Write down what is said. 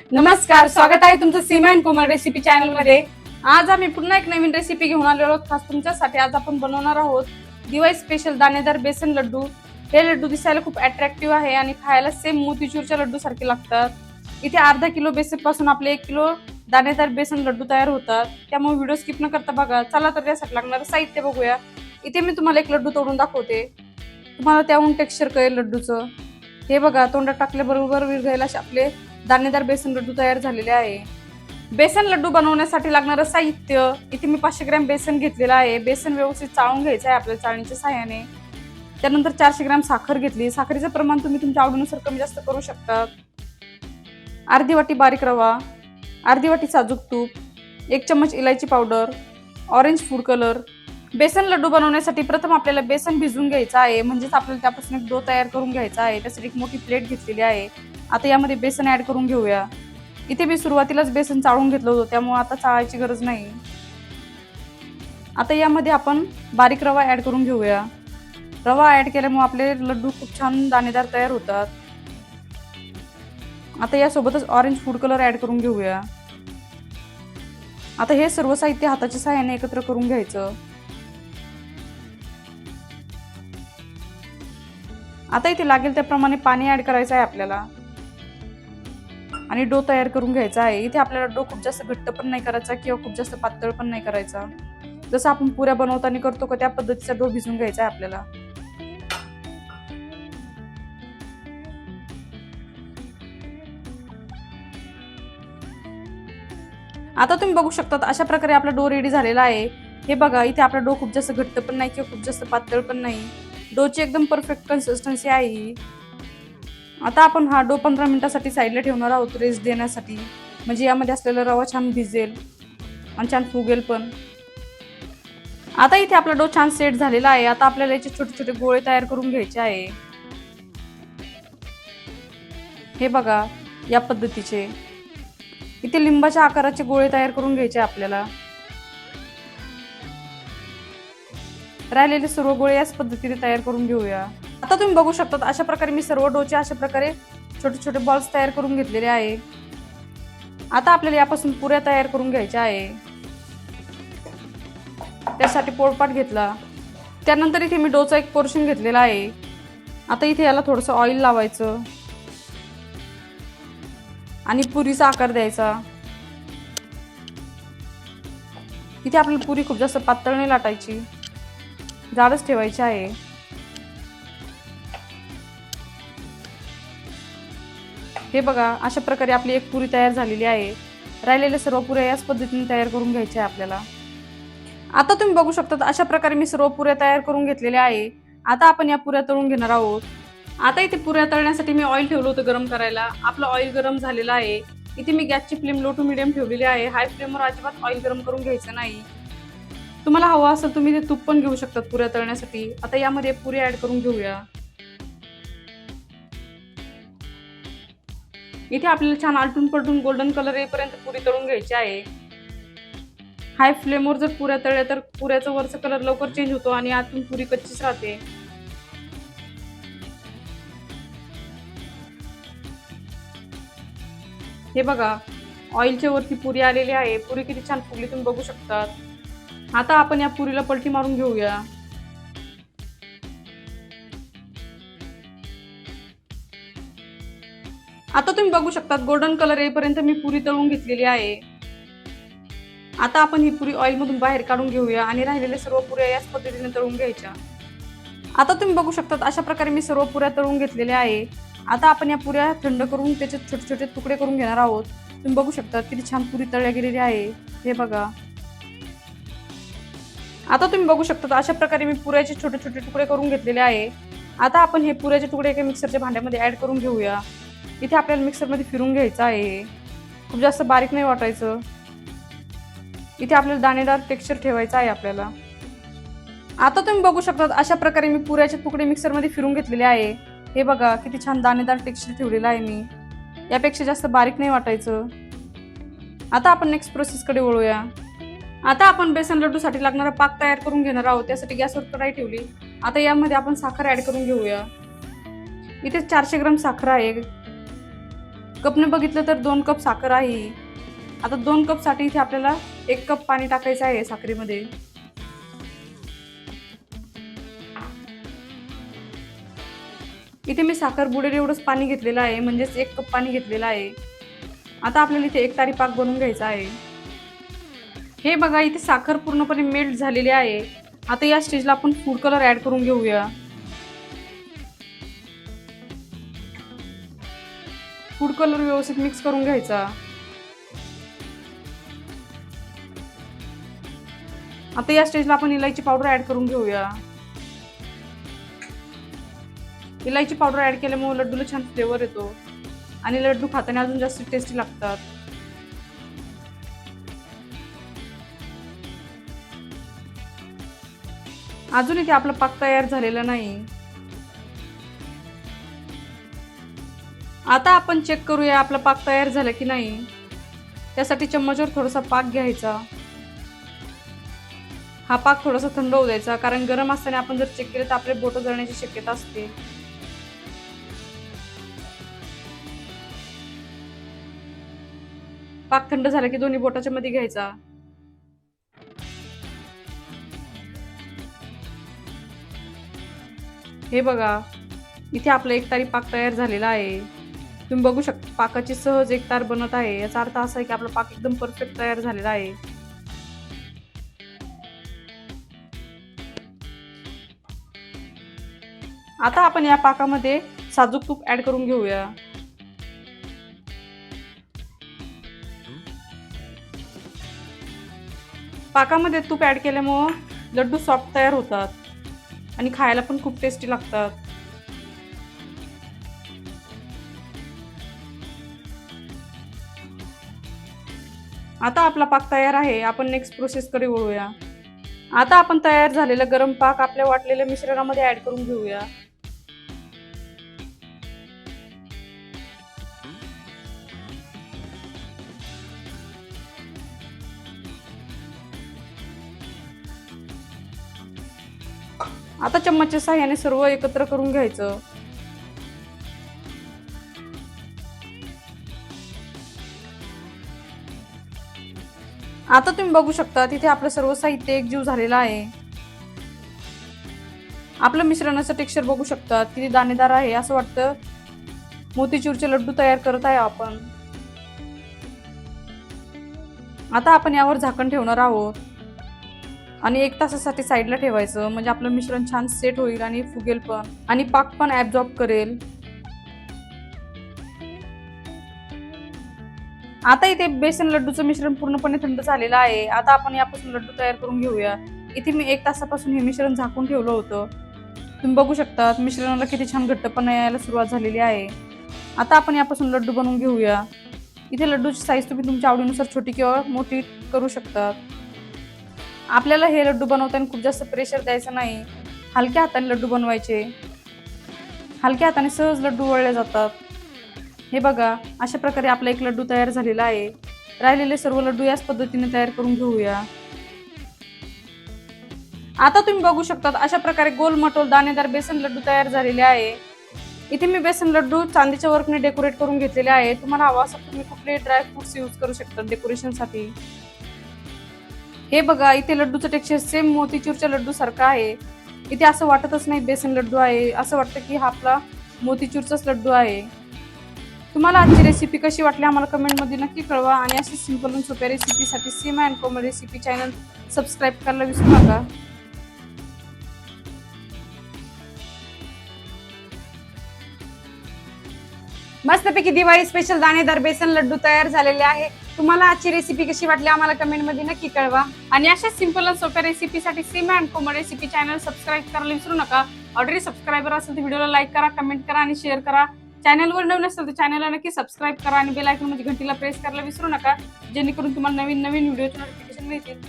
नमस्कार स्वागत आहे तुमचं सीमा अँड कोमल रेसिपी चॅनलमध्ये आज आम्ही पुन्हा एक नवीन रेसिपी घेऊन आलेलो आहोत. खास तुमच्यासाठी आज आपण बनवणार आहोत दिवाळी स्पेशल दाणेदार बेसन लड्डू. हे लड्डू दिसायला खूप अट्रॅक्टिव्ह आहे आणि खायला सेम मोतीचूरच्या लड्डू सारखे लागतात. इथे अर्धा किलो बेसनपासून आपले एक किलो दाणेदार बेसन लड्डू तयार होतात. त्यामुळे व्हिडिओ स्किप न करता बघा चला तर त्यासाठी लागणारं साहित्य बघूया. इथे मी तुम्हाला एक लड्डू तोडून दाखवते. तुम्हाला त्याहून टेक्स्चर कळेल लड्डूचं. हे बघा तोंडात टाकल्याबरोबर विरघायला असे आपले दाणेदार बेसन लड्डू तयार झालेले आहे. बेसन लड्डू बनवण्यासाठी लागणारं साहित्य इथे मी पाचशे ग्रॅम बेसन घेतलेलं आहे. बेसन व्यवस्थित चाळून घ्यायचं आहे आपल्या चाळणीच्या सहाय्याने त्यानंतर चारशे ग्रॅम साखर घेतली. साखरेचं प्रमाण तुम्ही तुमच्या आवडीनुसार कमी जास्त करू शकता. अर्धी वाटी बारीक रवा अर्धी वाटी साजूक तूप एक चम्मच इलायची पावडर ऑरेंज फूड कलर. बेसन लड्डू बनवण्यासाठी प्रथम आपल्याला बेसन भिजवून घ्यायचं आहे. म्हणजेच आपल्याला त्यापासून एक डो तयार करून घ्यायचा आहे. त्यासाठी एक मोठी प्लेट घेतलेली आहे. आता यामध्ये बेसन ॲड करून घेऊया. इथे मी सुरुवातीलाच बेसन चाळून घेतलं होतं त्यामुळं आता चाळायची गरज नाही. आता यामध्ये आपण बारीक रवा ॲड करून घेऊया. रवा ॲड केल्यामुळे आपले लड्डू खूप छान दाणेदार तयार होतात. आता यासोबतच ऑरेंज फूड कलर ॲड करून घेऊया. आता हे सर्व साहित्य हाताच्या सहाय्याने एकत्र करून घ्यायचं. आता इथे लागेल त्याप्रमाणे पाणी ॲड करायचं आहे आपल्याला. आणि डो तयार करून घ्यायचा आहे. इथे आपल्याला डो खूप जास्त घट्ट पण नाही करायचा किंवा खूप जास्त पातळ पण नाही करायचा. जसं आपण पुऱ्या बनवताना करतो का त्या पद्धतीचा डो भिजून घ्यायचा आहे आपल्याला. आता तुम्ही बघू शकता अशा प्रकारे आपला डो रेडी झालेला आहे. हे बघा इथे आपला डो खूप जास्त घट्ट पण नाही किंवा खूप जास्त पातळ पण नाही. डोची एकदम परफेक्ट कन्सिस्टन्सी आहे ही. आता आपण हा डो पंधरा मिनटासाठी साईडला ठेवणार आहोत रेस्ट देण्यासाठी. म्हणजे यामध्ये असलेला रवा छान भिजेल आणि छान फुगेल पण. आता इथे आपला डो छान सेट झालेला आहे. आता आपल्याला याचे छोटे छोटे गोळे तयार करून घ्यायचे आहे. हे बघा या पद्धतीचे. इथे लिंबाच्या आकाराचे गोळे तयार करून घ्यायचे आपल्याला. राहिलेले सर्व गोळे याच पद्धतीने तयार करून घेऊया. आता तुम्ही बघू शकता अशा प्रकारे मी सर्व डोचे अशा प्रकारे छोटे छोटे बॉल्स तयार करून घेतलेले आहे. आता आपल्याला यापासून पुऱ्या तयार करून घ्यायच्या आहे. त्यासाठी पोळपाट घेतला. त्यानंतर इथे मी डोचा एक पोर्शन घेतलेला आहे. आता इथे याला थोडंसं ऑइल लावायचं. आणि पुरीचा आकार द्यायचा. इथे आपल्याला पुरी खूप जास्त पातळ नाही लाटायची. जाडच ठेवायची आहे. हे बघा अशा प्रकारे आपली एक पुरी तयार झालेली आहे. राहिलेल्या सर्व पुऱ्या याच पद्धतीने तयार करून घ्यायच्या आहे आपल्याला. आता तुम्ही बघू शकता अशा प्रकारे मी सर्व पुऱ्या तयार करून घेतलेल्या आहे. आता आपण या पुऱ्या तळून घेणार आहोत. आता इथे पुऱ्या तळण्यासाठी मी ऑइल ठेवलं होतं गरम करायला. आपलं ऑइल गरम झालेलं आहे. इथे मी गॅसची फ्लेम लो टू मिडियम ठेवलेली आहे. हाय फ्लेमवर अजिबात ऑइल गरम करून घ्यायचं नाही. तुम्हाला हवं असेल तुम्ही ते तूप पण घेऊ शकतात पुऱ्या तळण्यासाठी. आता यामध्ये पुऱ्या ऍड करून घेऊया. इथे आपल्याला छान आलटून पलटून गोल्डन कलर येईपर्यंत पुरी तळून घ्यायची आहे. हाय फ्लेमवर जर पुऱ्या तळल्या तर पुऱ्याचा वरचा कलर लवकर चेंज होतो आणि आतून पुरी कच्चीच राहते. हे बघा ऑइलच्या वरती पुरी आलेली आहे. पुरी किती छान फुगली तुम्ही बघू शकतात. आता आपण या पुरीला पलटी मारून घेऊया. आता तुम्ही बघू शकता गोल्डन कलर येईपर्यंत मी पुरी तळून घेतलेली आहे. आता आपण ही पुरी ऑइल मधून बाहेर काढून घेऊया आणि राहिलेल्या सर्व पुऱ्या याच पद्धतीने तळून घ्यायच्या. आता तुम्ही बघू शकतात अशा प्रकारे मी सर्व पुऱ्या तळून घेतलेल्या आहे. आता आपण या पुऱ्या थंड करून त्याचे छोटे छोटे तुकडे करून घेणार आहोत. तुम्ही बघू शकता किती छान पुरी तळल्या गेलेली आहे. हे बघा. आता तुम्ही बघू शकता अशा प्रकारे मी पुऱ्याचे छोटे छोटे तुकडे करून घेतलेले आहे. आता आपण हे पुऱ्याचे तुकडे एका मिक्सरच्या भांड्यामध्ये ॲड करून घेऊया. इथे आपल्याला मिक्सरमध्ये फिरून घ्यायचं आहे. खूप जास्त बारीक नाही वाटायचं. इथे आपल्याला दाणेदार टेक्स्चर ठेवायचं आहे आपल्याला. आता तुम्ही बघू शकता अशा प्रकारे मी पुऱ्याचे तुकडे मिक्सरमध्ये फिरून घेतलेले आहे. हे बघा किती छान दाणेदार टेक्स्चर ठेवलेलं आहे मी. यापेक्षा जास्त बारीक नाही वाटायचं. आता आपण नेक्स्ट प्रोसेसकडे वळूया. आता आपण बेसन लड्डूसाठी लागणारा पाक तयार करून घेणार आहोत. त्यासाठी गॅसवर कढाई ठेवली. आता यामध्ये आपण साखर ॲड करून घेऊया. इथे चारशे ग्राम साखर आहे. कपने बघितलं तर दोन कप साखर आहे. आता दोन कपसाठी इथे आपल्याला एक कप पाणी टाकायचं आहे साखरेमध्ये. इथे मी साखर बुडेल एवढंच पाणी घेतलेलं आहे म्हणजेच एक कप पाणी घेतलेलं आहे. आता आपल्याला इथे एक तारी पाक बनवून घ्यायचा आहे. हे बघा इथे साखर पूर्णपणे मेल्ट झालेली आहे. आता या स्टेजला आपण फूड कलर ॲड करून घेऊया. फूड कलर व्यवस्थित मिक्स करून घ्यायचा. आता या स्टेजला आपण इलायची पावडर ॲड करून घेऊया. इलायची पावडर ॲड केल्यामुळे लड्डूला छान फ्लेवर येतो. आणि लड्डू खाताना अजून जास्त टेस्टी लागतात. अजूनही ते आपला पाक तयार झालेला नाही. आता आपण चेक करूया आपला पाक तयार झाला की नाही. त्यासाठी चम्मचवर थोडासा पाक घ्यायचा. हा पाक थोडासा थंड होऊ द्यायचा कारण गरम असताना आपण जर चेक केलं तर आपले बोट जळण्याची शक्यता असते. पाक थंड झाला की दोन्ही बोटाच्या मध्ये घ्यायचा. हे बघा इथे आपलं एक तारी पाक तयार झालेला आहे. तुम्ही बघू शकता पाकाची सहज एक तार बनत आहे. याचा अर्थ असा आहे की आपला पाक एकदम परफेक्ट तयार झालेला आहे. आता आपण या पाकामध्ये साजूक तूप ऍड करून घेऊया. पाकामध्ये तूप ऍड केल्यामुळं लड्डू सॉफ्ट तयार होतात. आणि खायला पण खूप टेस्टी लागतात. आता आपला पाक तयार आहे. आपण नेक्स्ट प्रोसेसकडे वळूया. आता आपण तयार झालेला गरम पाक आपल्या वाटलेल्या मिश्रणामध्ये ऍड करून घेऊया. आता चम्मचच्या साह्याने सर्व एकत्र करून घ्यायचं. आता तुम्ही बघू शकता तिथे आपलं सर्व साहित्य एकजीव झालेलं आहे. आपलं मिश्रणाचं टेक्स्चर बघू शकता किती दाणेदार आहे असं वाटतं. मोतीचूरचे लड्डू तयार करत आहे आपण. आता आपण यावर झाकण ठेवणार आहोत. आणि एक तासासाठी साईडला ठेवायचं. म्हणजे आपलं मिश्रण छान सेट होईल आणि फुगेल पण. आणि पाक पण ऍब्झॉर्ब करेल. आता इथे बेसन लड्डूचं मिश्रण पूर्णपणे थंड झालेलं आहे. आता आपण यापासून लड्डू तयार करून घेऊया. इथे मी एक तासापासून हे मिश्रण झाकून ठेवलं होतं. तुम्ही बघू शकता मिश्रणाला किती छान घट्टपणा यायला सुरुवात झालेली आहे. आता आपण यापासून लड्डू बनवून घेऊया. इथे लड्डूची साईज तुम्ही तुमच्या आवडीनुसार छोटी किंवा मोठी करू शकतात. आपल्याला हे लड्डू बनवताना खूप जास्त प्रेशर द्यायचं नाही. हलक्या हाताने लड्डू बनवायचे. हलक्या हाताने सहज लड्डू वळले जातात. हे बघा अशा प्रकारे आपला एक लड्डू तयार झालेला आहे. राहिलेले सर्व लड्डू याच पद्धतीने तयार करून घेऊया. आता तुम्ही बघू शकतात अशा प्रकारे गोल मटोल दाणेदार बेसन लड्डू तयार झालेले आहे. इथे मी बेसन लड्डू चांदीच्या वर्कने डेकोरेट करून घेतलेले आहे. तुम्हाला हवा असं तुम्ही कुठले ड्रायफ्रुट्स यूज करू शकता डेकोरेशनसाठी हे बघा इथे लड्डूचं टेक्स्चर सेम मोतीचूरच्या लड्डू सारखं आहे. इथे असं वाटतच नाही बेसन लड्डू आहे. असं वाटतं की हा आपला मोतीचूरचाच लड्डू आहे. तुम्हाला आजची रेसिपी कशी वाटली आम्हाला कमेंटमध्ये नक्की कळवा आणि अशी सिंपल आणि सोप्या रेसिपीसाठी Seema and Komal recipe channel subscribe करायला विसरू नका. मस्तपैकी दिवाळी स्पेशल दाणेदार बेसन लड्डू तयार झालेले आहे. तुम्हाला आजची रेसिपी कशी वाटली आम्हाला कमेंटमध्ये नक्की कळवा. आणि अशा सिंपल आणि सोप्या रेसिपीसाठी Seema and Komal recipe channel subscribe करायला विसरू नका. ऑलरेडी सबस्क्रायबर असेल तर व्हिडिओला लाईक करा कमेंट करा आणि शेअर करा. चॅनलवर नवीन असेल तर चॅनलला नक्की सबस्क्राईब करा आणि बेल आयकॉन म्हणजे घंटीला प्रेस करायला विसरू नका. जेणेकरून तुम्हाला नवीन नवीन व्हिडिओचे नोटिफिकेशन मिळतील.